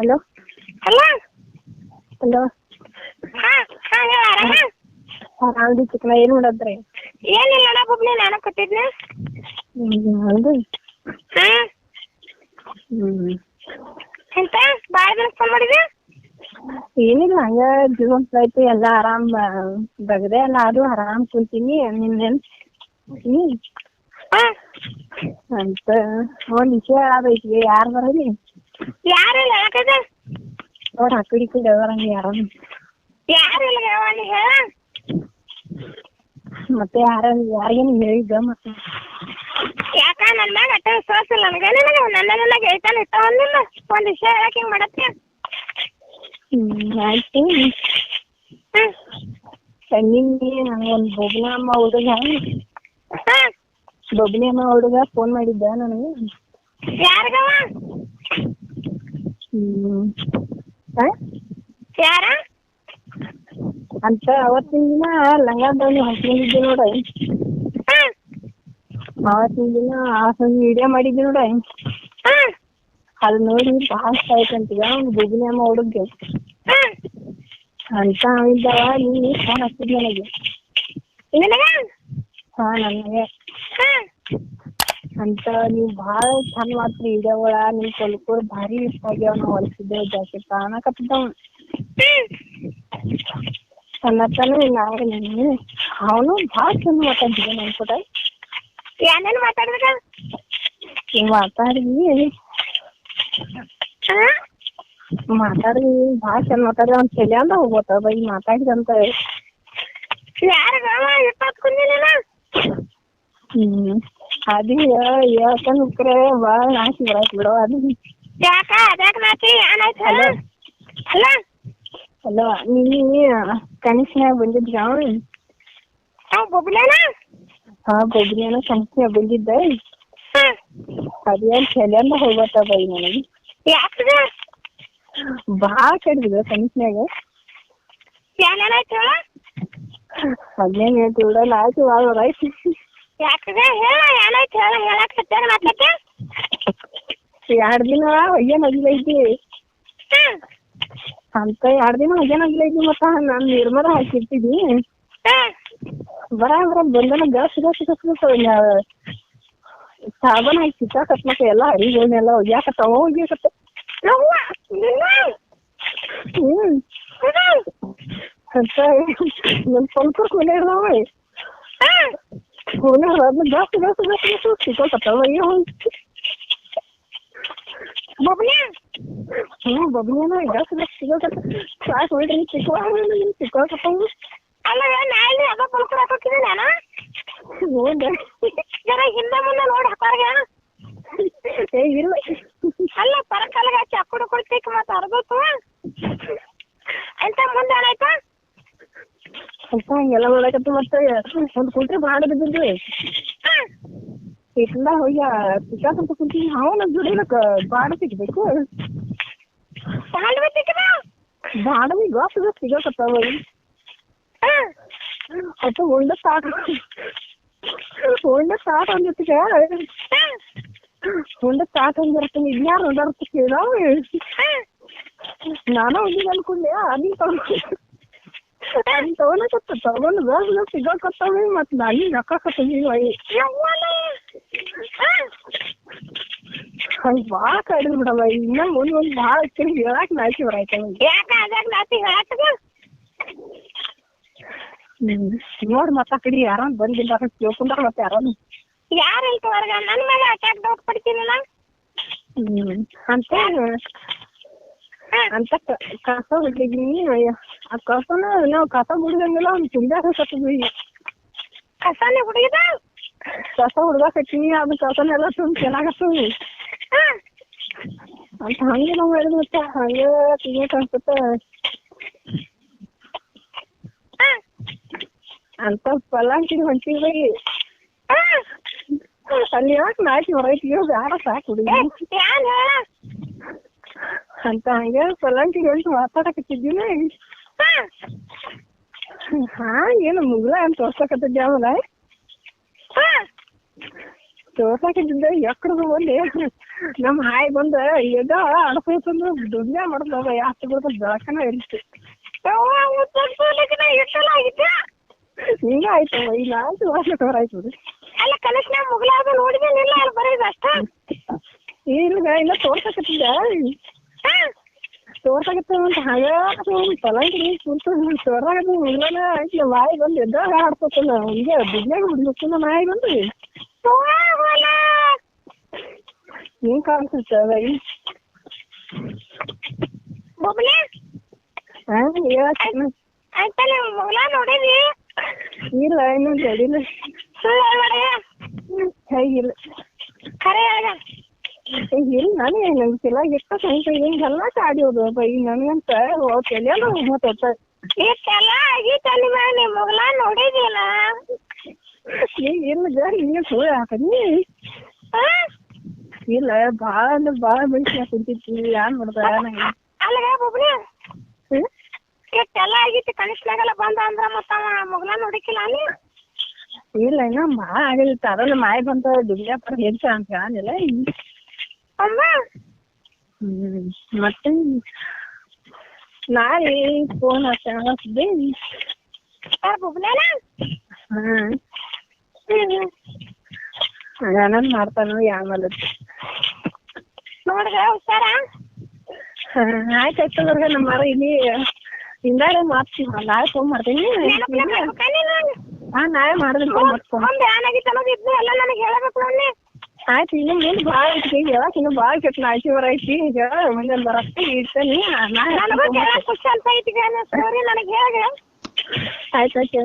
Hello? Hello? Hello? ಹಾ ಹಾ ಹೇಳ ಆರಾಮ? ಆರಾಮದಿ ಚಿಕ್ಕನ ಏನ್ ಮಾಡದ್ರಿ ಏನಿಲ್ಲ ಅಣ್ಣ ಬಬ್ಲಿ ನಾನು ಕೊಟ್ಟಿದ್ನ ಹೌದು. ಹಾ? ಹ್ಮ್ ಎಂತ ದಿನಕ್ಕೆ ಫೋನ್ ಮಾಡಿದೆ ಏನಿಲ್ಲ ಹಂಗ ಜೀವನ್ ಆಯ್ತು ಎಲ್ಲ ಆರಾಮ್ ಬಗದೆ ಎಲ್ಲ ಅದು ಆರಾಮ್ ಕುಂತೀನಿ ನಿನ್ನೇನ್ ಅಂತ ಒಂದ್ ವಿಷಯ ಹೇಳದೈತಿ ಯಾರ್ ಬರಲಿ ಯಾರು ಯಾಕದ? ಅವ್ರ ಆ ಕಡೆ ಅವರಂಗ ಯಾರು. ಯಾರು ಇಲ್ಲ ಯವ್ವ ನೀ ಹೇಳ? ಮತ್ತೆ ಯಾರ ಯಾರಿಗೇನು ಹೇಳಿದ್ದ ಮತ್ತೆ? ಯಾಕ ನನ್ನ ಮ್ಯಾಗ ಅಟ್ಟ ವಿಶ್ವಾಸ ಇಲ್ಲ ನನಗೆ ನಿನಗೆ ಹೇಳ್ತಾನೆ ಇತ್ತ ಒಂದಿಲ್ಲ. ಒಂದ್ ವಿಷಯ ಹೇಳಕ್ ಹಿಂಗ್ ಮಾಡತ್ತಿ. ಹ್ಮ್ ಆಯ್ತು. ನಿನ್ನೆ ನನಗೊಂದು ಬೊಬ್ನ ಅಮ್ಮ ಹುಡುಗ. ಬೊಬ್ನಿ ಅಮ್ಮ ಹುಡುಗ ಫೋನ್ ಮಾಡಿದ್ದ ನನಗೆ. ಯಾರಿಗವ? ಯಾರ? ಅಂತ ಅವತ್ತಿನ ದಿನ ಲಂಗ ದಾವಣಿ ಹಾಕೊಂಡಿದ್ದೆ ನೋಡ. ಹಾ. ಅವತ್ತಿನ ದಿನ ಆ ವಿಡಿಯೋ ಮಾಡಿದ್ದೆ ನೋಡ. ಹಾ. ಅದು ನೋಡಿ ಭಾಳ ಇಷ್ಟ ಆಯ್ತಂತೀಗ ಅವ್ನು ಬೊಬ್ನಿ ಅಮ್ಮ ಹುಡುಗ ಹಾ. ಅಂತ ಅವಿದ್ದವ ನೀ ಫೋನ್ ಹಚ್ಚಿದ್ ನನಗೆ ನಿನಗ? ಹಾ ನನಗೆ. ಹಾ ಅಂತ ನೀವು ಭಾಳ ಚಂದ ಮಾಡ್ತೀರಿ ವಿಡಿಯೋಗಳ ನಿಮ್ಮ ಕೊಲ್ಕೂರ್ ಭಾರಿ ಇಷ್ಟ ಆಗ್ಯಾವ ನಾವು ಹೊಲ್ಸಿದ್ದೇವೆ ಜಾಕೆಟ್ ಅನ್ನಕತ್ತಿದ್ದವ ಹ್ಮ್ ಅನ್ನತ್ತಾನು ನಾವು ನೀನು ಅವನು ಭಾಳ ಚಂದ ಮಾತಾಡ್ತಿದ್ದೆ ನನ್ನ ಕೂಡ ಏನೇನು ಮಾತಾಡಿದ್ರ ನೀವು ಮಾತಾಡಿ ಹಾ ಮಾತಾಡಿ ಭಾಳ ಚಂದ ಮಾತಾಡಿ ಅವ್ನ ತಲೆ ಅಂದ ಹೋಗ್ಬೋತ ಬೈ ಮಾತಾಡಿದಂತ ಯಾರಿಗವ ಇಪ್ಪತ್ತು ಕುಂದಿನ ಹ್ಮ್ ಅದು ಹೇಳ್ಕೊಂಡ್ರೆ ಭಾಳ ನಾಚಿ ಬರಕ್ ಬಿಡೋ ಅದು ಯಾಕ ಅದ್ಯಾಕ ನಾಚಿ ಏನಾಯ್ತು ಹೇಳ ಅಲ್ಲ ಅಲ್ಲ ನೀ ಕನಸಿನಾಗ ಬಂದಿದ್ದ ಅವ್ನು ಅವ್ ಬೊಬ್ಲೇನ ಹಾ ಗೊಬ್ಬರಿನ ಕನಸಿನಾಗ ಬಂದಿದ್ದ ಹಾ ಅದೇನ್ ತಲೆಂದ ಹೋಗ್ಬೋತ ಬೈ ನನಗೆ ಯಾಕದ ಭಾಳ ಕಡಿದ ಕನಸಿನಾಗ ಏನೇನಾಯ್ತು ಹೇಳ ಅದೇನ್ ಹೇಳ್ತಿ ಬಿಡ ನಾಚಿ ಭಾಳ ಬರಾಯ್ತು ಯಾಕದ ಹೇಳ ಏನಾಯ್ತು ಹೇಳ ಹೇಳಕ್ ಹತ್ತಾರ ಮಾತಾಡ್ತಿ ಎರಡ್ ದಿನ ಹೊಯ್ಯನ್ ಅಗಿಲೈತಿ ಅಂತ ಎರಡ್ ದಿನ ಹೊಯ್ಯನ್ ಅಗಿಲೈತಿ ಮತ್ತ? ನಾನ್ ನಿರ್ಮಲ ಹಾಕಿರ್ತೀನಿ ಬರ ಬರ ಬಂದನ ಗ್ಯಾಸ್ ಸಿಗ ಸಿಗ ಸಿಗ ಸಾಬನ್ ಹಾಕಿ ಸಿಕ್ಕಾಕತ್ ಮತ್ತೆ ಎಲ್ಲ ಹರಿಗೋನೆಲ್ಲ ಒಗ್ಯಾಕತ್ತಾವ ಒಗ್ಯಾಕತ್ತ ಹ್ಮ್. ಅಂತ ಸ್ವಲ್ಪ ಕೊನೆ ಇರ್ದಾವ ಹಾ ಕೊನೆ ಅದನ್ನ ಗ್ಯಾಸ್ ಸಿಗ ಸಿಗ ಸಿಗ ಸಿಕ್ಕಾಕತ್ತಾವ ಅಯ್ಯೋ ಬೊಬ್ಲೆ ಹ್ಞೂ ಬಬ್ನಿಯನ ಗ್ಯಾಸ್ ಸಿಗ ಸಿಗಾಕತ್ತ ಸಾಕು ಹೊಡ್ರಿ ಸಿಕ್ಕುವ ಸಿಕ್ಕಾಕತ್ತಾವ ಅಲ್ಲ ನಾಳೆ ಅದ ಪಲ್ಕರ್ ಹಾಕೋಕಿದೆ ನಾನು ನೋಡ ಜರ ಹಿಂದೆ ಮುಂದೆ ನೋಡಿ ಹಾಕಾರ್ಗ ಅಲ್ಲ ಪರಕಲ್ಗ ಹಚ್ಚಿ ಅಕ್ಕುಡು ಕೊಡ್ತಿಕ್ ಮತ್ತೆ ಅಂತ ಮುಂದೆ ಏನಾಯ್ತು ಅಂತ ಹಂಗೆಲ್ಲ ಮಾಡಕತ್ತ ಮತ್ತೆ ಒಂದ್ ಕುಂಟ್ರಿ ಬಾಡ ಬಿದ್ದಿದ್ದು ಹಾ. ಇಟ್ಲ ಹೋಗಿ ಸಿಕ್ಕಾಕಂತ ಕುಂತೀನಿ ಅವನ ದುಡಿಲಕ್ಕ ಬಾಡ ಸಿಗ್ಬೇಕು. ಬಾಡವಿ ಗಾಸ್ ಸಿಗಾಕತ್ತಾವ. ಅತ್ತ ಉಂಡ ಸಾಕ ಉಂಡ ಸಾಕ ಅಂದಿತ್ತಿಗೆ ಉಂಡ ಸಾಕ ಅಂದಿರ್ತೀನಿ ಇನ್ಯಾರು ಉಂಡಾರ್ತ ಕೇಳಾವ. ನಾನು ಹೋಗಿ ಅನ್ಕೊಂಡೆ ಅಲ್ಲಿ ತಗೊಂಡು ಅಲ್ಲಿ ತಗೊಳಕತ್ತ ತಗೊಂಡು ಗಾಸ್ ಸಿಗಾಕತ್ತಾವ ಮತ್ ನಾನು ನಕ್ಕಾಕತ್ತೀನಿ ಯವ್ವನ ಹಾ ಹಂಗ ಭಾಳ ಕಡಿಮೆ ಬಿಡವ ಇನ್ನ ಮುಂದ್ ಒಂದ್ ಭಾಳ ಕಡೆ ಹೇಳಾಕ ನಾಚಿ ಬರಾಯ್ತ ಯಾಕ ಅದಾಗ ನಾತಿ ಹೇಳತ್ತದ ಹ್ಮ್ ನೋಡ್ ಮತ್ತ ಆ ಕಡೆ ಯಾರ ಬಂದಿಲ್ಲ ಕೇಳ್ಕೊಂಡಾರ ಮತ್ತೆ ಯಾರ ಯಾರು ಇಲ್ತ ಹೊರಗ ನನ್ನ ಮೇಲೆ ಅಟ್ಯಾಕ್ ಡೌಟ್ ಪಡ್ತೀನಿ ನಾ ಹ್ಮ್ ಅಂತ ಹಾ ಅಂತ ಕ- ಕಸ ಹೊಡ್ಲಿದ್ದೀನಿ ಆ ಕಸನ ನಾವು ಕಸ ಬಿಡ್ದಂಗೆಲ್ಲ ಅವ್ನು ತುಂಬ್ಯಾಕ ಕತ್ತದ್ವಿ ಕಸಾನೆ ಹುಡುಗಿದ ಕಸ ಹುಡ್ಗಾಕತ್ತೀನಿ ಅದು ಕಸನೆಲ್ಲ ತುಂಬ ಚೆನ್ನಾಗತ್ತವಿ ಹಾ ಅಂತ ಹಂಗೆ ನಾವು ಹೇಳಿದ್ ಮತ್ತೆ ಹಂಗೆ ತಿನ್ನಕ್ ಅನ್ಸುತ್ತ ಹಾ ಅಂತ ಪಲ್ಲಾಂಕಿ ಹೊಂಟಿವಿ ಹಾ ಅಲ್ಲಿ ಯಾಕೆ ನಾಚಿ ಹೊರೈತಿ ಬ್ಯಾಡ ಸಾಕು ಹುಡುಗಿ ಯಾನ್ ಹೇಳ ಅಂತ ಹಂಗೆ ಪಲ್ಲಂಕಿ ಹೊಂಟು ಮಾತಾಡಕತ್ತಿದ್ವಿ ಹಾ ಏನು ಮುಗ್ಲ ಅಂತ ತೋರ್ಸಕತ್ತಿದ್ದೆ ಆಮೇಲೆ ಹಾ ತೋರ್ಸಾಕಿದ್ದೆ ಎಕ್ಕಡ್ದು ಬಂದೆ ನಮ್ಮ ಹಾಯ್ ಬಂದ ಎದ ಅಡಸೈತಂದ್ರ ದುಡ್ಡ ಮಾಡ್ದವ ಯಾಕೆ ಬಿಡ್ದ ಬೆಳಕನ ಇರ್ತಿ. ಯವ್ವ ಮುತ್ತೋಲಿಕ್ಕೆ ಎಷ್ಟೆಲ್ಲ ಆಗಿದ್ದೆ ಹಿಂಗ ಆಯ್ತವ ಈಗ ಅಂತ ವರ್ಷ ಕವರ್ ಆಯ್ತು ಅಲ್ಲ ಅಲ್ಲ ಕನಸ್ನ್ಯಾಗ ಮುಗಿಲಾರ್ದು ನೋಡಿದೇನಿಲ್ಲ ಅಲ್ಲಿ ಬರೀ ಅಷ್ಟ? ಇಲ್ಲ ಇಲ್ಲ ತೋರ್ಸಕತ್ತಿದ್ದೆ. ತೋರ್ಸಾಕತ್ತ ಅಂತ ಹಾಗ ಪಲಂಗಿ ಕುಂತು ತೋರ್ಸಾಕತ್ತ ಮುಗ್ಲಾನ ಆಯ್ತು ಬಾಯಿ ಬಂದು ಎದ್ದಾಗ ಆಡ್ತಲ್ಲ ಹಿಂಗೆ ಬಿಡ್ಬೇಕು ನಮ್ಮ ನಾಯಿ ಬಂದು ಏನ್ ಕಾಣಿಸುತ್ತೆ ಅದ ಬೊಬ್ಲೆ ಹಾ ಹೇಳಕ್ಕ ಆಯ್ತಲ್ಲ ಮುಗಿಲ ನೋಡಿದಿ ಇಲ್ಲ ಇನ್ನೊಂದು ಹೇಳ್ಬೇಡ ಹೇಗಿಲ್ಲ. ಖರೆ ಹೇಳ ಇಲ್ಲ ನನಗೆ ನಂಗಿಲ್ಲ ಎಷ್ಟು ಸಂಖ್ಯೆ ಹಿಂಗೆಲ್ಲ ಕಾಡಿಯೋದು. ಬೈ ನನಗಂತ ತಲೆಯಲ್ಲ ಮತ್ತೆ ಇಷ್ಟೆಲ್ಲ ಆಗೀತ ನಿಮ್ಮ ಮುಗಿಲ ನೋಡಿದಿಲ್ಲ ಇಲ್ಲ ಜರ ಹಿಂಗೆ ಸುಳ್ಳು ಹಾಕಿ ಇಲ್ಲ ಭಾಳ ಅಂದ್ರೆ ಭಾಳ ಬೆಳೆಸಿ ಕುಂತಿತ್ತು ಏನ್ ಮಾಡ್ದ ನಂಗೆ ಅಲ್ಲಗ ಹ್ಮ್? ಇಷ್ಟೆಲ್ಲ ಆಗಿತ್ತು ಕನಿಷ್ಠನಾಗೆಲ್ಲ ಬಂದ ಅಂದ್ರ ಮತ್ತ ಮುಗಿಲ ನೋಡಿಕಿಲ್ಲ ನೀ? ಇಲ್ಲ ಇನ್ನ ಮಾ ಆಗಿಲ್ಲ ಅದನ್ನ ಮಾಯ ಬಂತ ದುಡ್ಯಾ ಹೆಂಚ ಅಂತ ಅಮ್ಮ ಹ್ಮ್ ಮತ್ತೆ ನಾಳೆ ಫೋನ್ ಹಚ್ಚಿದ್ದೆ ಹ್ಮ್. ಮಾಡ್ತಾನೋ ಯಾಮಲ್ಲ ನೋಡ್ಗ ಹುಷಾರ? ಆಯ್ತು ಆಯ್ತದ್ರಾಗ ನಮ್ಮ ಮರ ಇಲ್ಲಿ ಹಿಂದಾಡ ಮಾಡ್ತೀವಿ ನಾಳೆ ಫೋನ್ ಮಾಡ್ತೀನಿ. ಹಾ ನಾಳೆ ಮಾಡಿದ್ರೆ ಫೋನ್ ಮಾಡ್ಕೊಂಡು ಎಲ್ಲ ನನಗೆ ಹೇಳಬೇಕು ಆಯ್ತು ಇನ್ನು ಮುಂದೆ ಭಾಳ ಐತಿ ಈಗ ಹೇಳಕ್ ಇನ್ನು ಭಾಳ ಕೆಟ್ಟ ನಾಲ್ಕು ಬರ ಐತಿ ಈಗ ಮುಂಜಾನೆ ಬರಕ್ಕೆ ಇಡ್ತೇನೆ ನಾಳೆ ನನಗೂ ಕೇಳಕ್ ಖುಷಿ ಅಂತ ಐತಿ ಸ್ಟೋರಿ ನನಗೆ ಹೇಳ ಆಯ್ತು ಆಯ್ತು